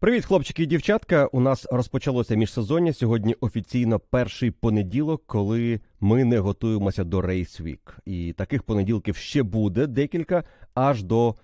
Привіт, хлопчики і дівчатка. У нас розпочалося міжсезоння. Сьогодні офіційно перший понеділок, коли ми не готуємося до Race Week. І таких понеділків ще буде декілька, аж до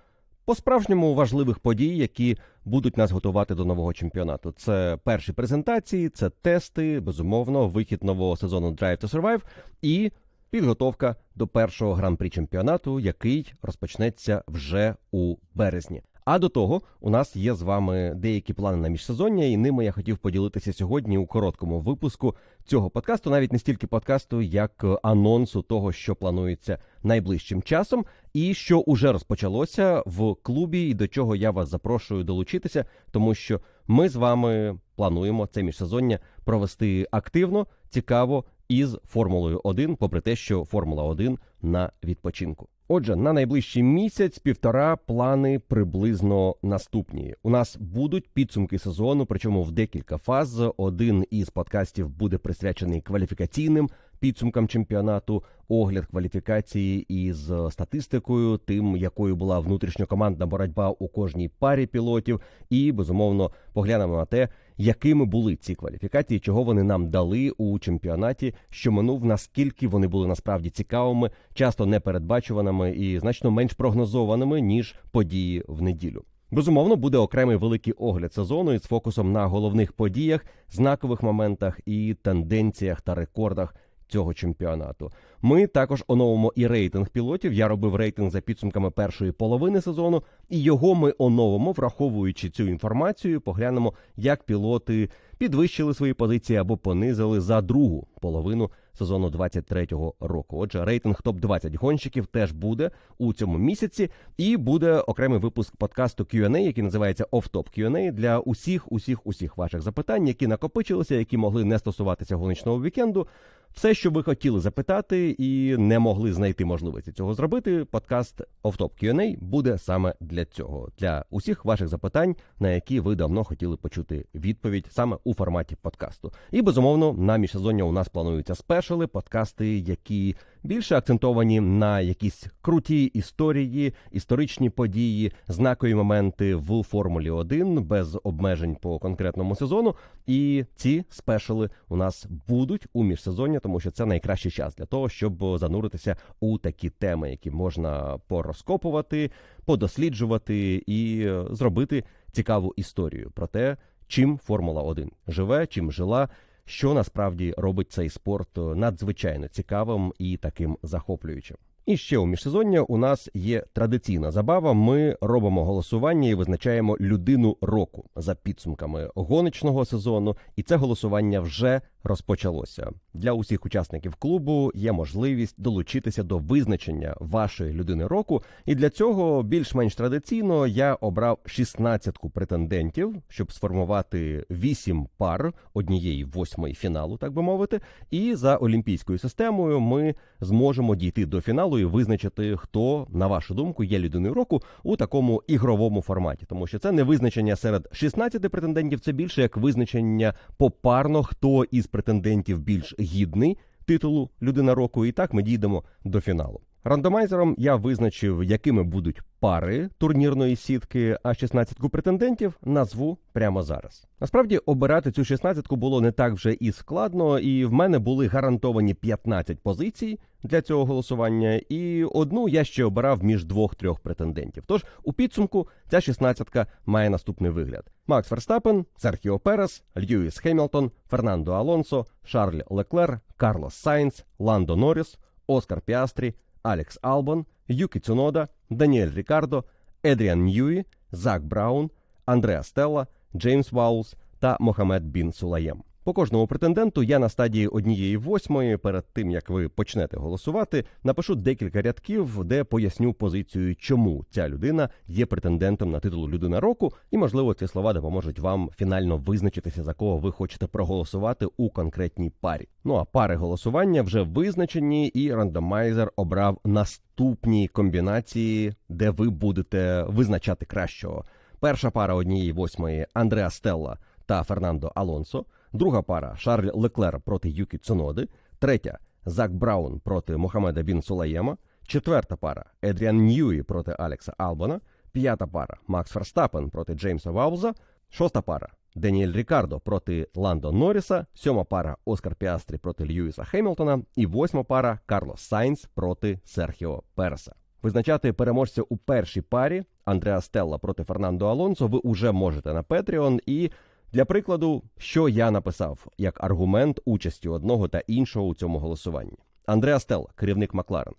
по-справжньому важливих подій, які будуть нас готувати до нового чемпіонату. Це перші презентації, це тести, безумовно, вихід нового сезону Drive to Survive і підготовка до першого гран-прі чемпіонату, який розпочнеться вже у березні. А до того у нас є з вами деякі плани на міжсезоння, і ними я хотів поділитися сьогодні у короткому випуску цього подкасту, навіть не стільки подкасту, як е, анонсу того, що планується найближчим часом, і що уже розпочалося в клубі, і до чого я вас запрошую долучитися, тому що ми з вами плануємо це міжсезоння провести активно, цікаво із Формулою 1, попри те, що Формула 1 на відпочинку. Отже, на найближчий місяць півтора плани приблизно наступні. У нас будуть підсумки сезону, причому в декілька фаз. Один із подкастів буде присвячений кваліфікаційним підсумкам чемпіонату, огляд кваліфікації із статистикою, тим, якою була внутрішньокомандна боротьба у кожній парі пілотів, і безумовно поглянемо на те, якими були ці кваліфікації, чого вони нам дали у чемпіонаті, що минув, наскільки вони були насправді цікавими, часто непередбачуваними і значно менш прогнозованими ніж події в неділю. Безумовно, буде окремий великий огляд сезону із фокусом на головних подіях, знакових моментах і тенденціях та рекордах цього чемпіонату. Ми також оновимо і рейтинг пілотів. Я робив рейтинг за підсумками першої половини сезону, і його ми оновимо, враховуючи цю інформацію, поглянемо, як пілоти підвищили свої позиції або понизили за другу половину сезону 23-го року. Отже, рейтинг топ 20 гонщиків теж буде у цьому місяці, і буде окремий випуск подкасту Q&A, який називається Off Top Q&A для усіх, усіх, усіх ваших запитань, які накопичилися, які могли не стосуватися гоночного вікенду. Все, що ви хотіли запитати і не могли знайти можливості цього зробити, подкаст Top Q&A буде саме для цього, для усіх ваших запитань, на які ви давно хотіли почути відповідь саме у форматі подкасту. І безумовно, на міжсезоння у нас плануються спешали, подкасти, які більше акцентовані на якісь круті історії, історичні події, знакові моменти в Формулі 1 без обмежень по конкретному сезону. І ці спешали у нас будуть у міжсезоння, тому що це найкращий час для того, щоб зануритися у такі теми, які можна порозкопувати, подосліджувати і е, зробити цікаву історію про те, чим Формула 1 живе, чим жила. Що насправді робить цей спорт е, надзвичайно цікавим і таким захоплюючим. І ще у міжсезоння у нас є традиційна забава. Ми робимо голосування і визначаємо людину року за підсумками гоночного сезону, і це голосування вже розпочалося. Для усіх учасників клубу є можливість долучитися до визначення вашої людини року. І для цього більш-менш традиційно я обрав 16 претендентів, щоб сформувати 8 пар однієї восьмої фіналу, так би мовити. І за олімпійською системою ми зможемо дійти до фіналу і визначити, хто, на вашу думку, є людиною року у такому ігровому форматі, тому що це не визначення серед 16 претендентів, це більше як визначення попарно, хто із претендентів більш гідний титулу людина року. І так ми дійдемо до фіналу. Рандомайзером я визначив, якими будуть пари турнірної сітки, а 16 претендентів назву прямо зараз. Насправді обирати цю 16 було не так вже і складно, і в мене були гарантовані 15 позицій для цього голосування, і одну я ще обирав між двох-трьох претендентів. Тож у підсумку ця 16 має наступний вигляд: Макс Ферстапен, Серхіо Перес, Льюіс Хемілтон, Фернандо Алонсо, Шарль Леклер, Карлос Сайнц, Ландо Норріс, Оскар Піастрі, Алекс Албон, Юкі Цунода, Даніель Рікардо, Едріан Ньюі, Зак Браун, Андреа Стелла, Джеймс Ваулс та Мохамед Бін Сулаєм. По кожному претенденту я на стадії однієї восьмої, перед тим як ви почнете голосувати, напишу декілька рядків, де поясню позицію, чому ця людина є претендентом на титул людина року, і можливо ці слова допоможуть вам фінально визначитися за кого ви хочете проголосувати у конкретній парі. Ну а пари голосування вже визначені, і рандомайзер обрав наступні комбінації, де ви будете визначати кращого. Перша пара однієї восьмої Андреа Стелла та Фернандо Алонсо. Друга пара Шарль Леклер проти Юкі Цуноди. Третя Зак Браун проти Мохамеда Бін Сулаєма. Четверта пара Едріан Ньюї проти Алекса Албана. П'ята пара Макс Ферстапен проти Джеймса Вауза. Шоста пара Деніель Рікардо проти Ландо Норріса, сьома пара Оскар Піастрі проти Льюіса Хемілтона і восьма пара Карлос Сайнс проти Серхіо Переса. Визначати переможця у першій парі Андреа Стелла проти Фернандо Алонсо ви уже можете на Patreon. І для прикладу, що я написав як аргумент участі одного та іншого у цьому голосуванні. Андреа Стелла, керівник Макларен.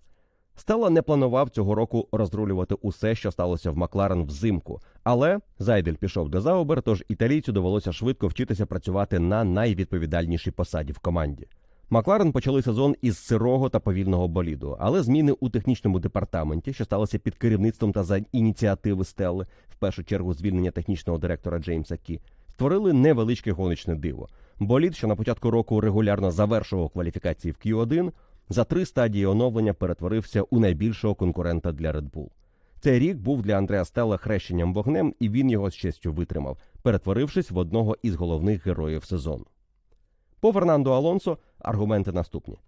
Стелла не планував цього року розрулювати усе, що сталося в Макларен взимку. Але Зайдель пішов до Заубер, тож італійцю довелося швидко вчитися працювати на найвідповідальнішій посаді в команді. Макларен почали сезон із сирого та повільного боліду, але зміни у технічному департаменті, що сталося під керівництвом та за ініціативи Стелли, в першу чергу звільнення технічного директора Джеймса Кі, створили невеличке гоночне диво. Болід, що на початку року регулярно завершував кваліфікації в Q1, за три стадії оновлення перетворився у найбільшого конкурента для Red Bull. Цей рік був для Андреа Стелла хрещенням вогнем, і він його з честю витримав, перетворившись в одного із головних героїв сезону. По Фернандо Алонсо аргументи наступні.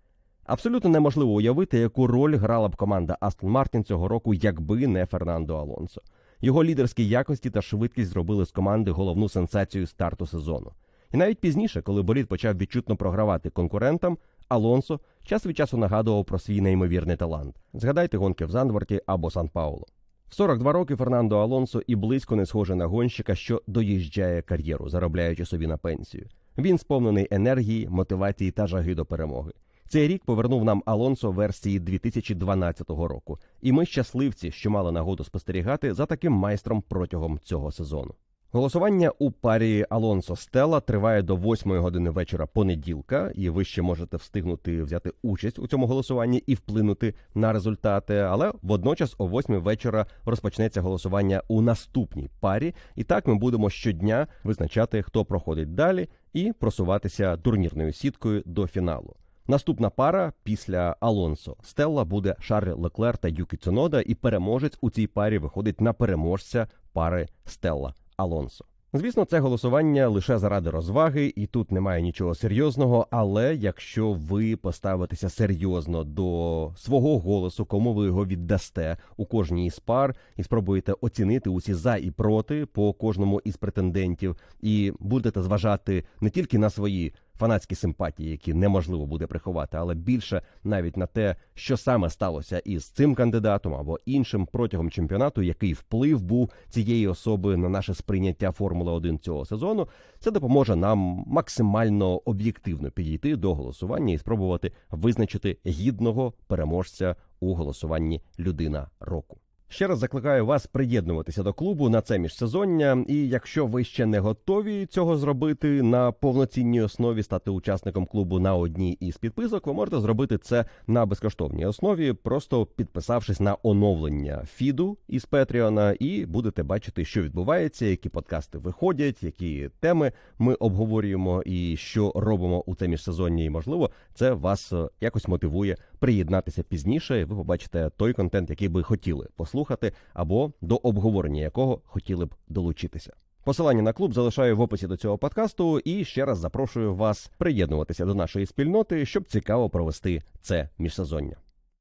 Абсолютно неможливо уявити, яку роль грала б команда Астон Мартін цього року, якби не Фернандо Алонсо. Його лідерські якості та швидкість зробили з команди головну сенсацію старту сезону. І навіть пізніше, коли болід почав відчутно програвати конкурентам, Алонсо час від часу нагадував про свій неймовірний талант. Згадайте гонки в Зандворті або Сан Пауло. В 42 роки Фернандо Алонсо і близько не схоже на гонщика, що доїжджає кар'єру, заробляючи собі на пенсію. Він сповнений енергії, мотивації та жаги до перемоги. Цей рік повернув нам Алонсо версії 2012 року, і ми щасливці, що мали нагоду спостерігати за таким майстром протягом цього сезону. Голосування у парі Алонсо Стелла триває до 8 години вечора понеділка, і ви ще можете встигнути взяти участь у цьому голосуванні і вплинути на результати. Але водночас о 8 вечора розпочнеться голосування у наступній парі. І так ми будемо щодня визначати, хто проходить далі, і просуватися турнірною сіткою до фіналу. Наступна пара після Алонсо Стелла буде Шарль Леклер та Юкі Цунода, і переможець у цій парі виходить на переможця пари Стелла Алонсо. Звісно, це голосування лише заради розваги, і тут немає нічого серйозного. Але якщо ви поставитеся серйозно до свого голосу, кому ви його віддасте у кожній із пар, і спробуєте оцінити усі за і проти по кожному із претендентів, і будете зважати не тільки на свої фанатські симпатії, які неможливо буде приховати, але більше навіть на те, що саме сталося із цим кандидатом або іншим протягом чемпіонату, який вплив був цієї особи на наше сприйняття Формули 1 цього сезону, це допоможе нам максимально об'єктивно підійти до голосування і спробувати визначити гідного переможця у голосуванні людина року. Ще раз закликаю вас приєднуватися до клубу на це міжсезоння. І якщо ви ще не готові цього зробити на повноцінній основі, стати учасником клубу на одній із підписок, ви можете зробити це на безкоштовній основі, просто підписавшись на оновлення фіду із Петріона, і будете бачити, що відбувається, які подкасти виходять, які теми ми обговорюємо і що робимо у це міжсезоння. І можливо, це вас е, якось мотивує приєднатися пізніше. Ви побачите той контент, який би хотіли послухати, або до обговорення якого хотіли б долучитися. Посилання на клуб залишаю в описі до цього подкасту і ще раз запрошую вас приєднуватися до нашої спільноти, щоб цікаво провести це міжсезоння.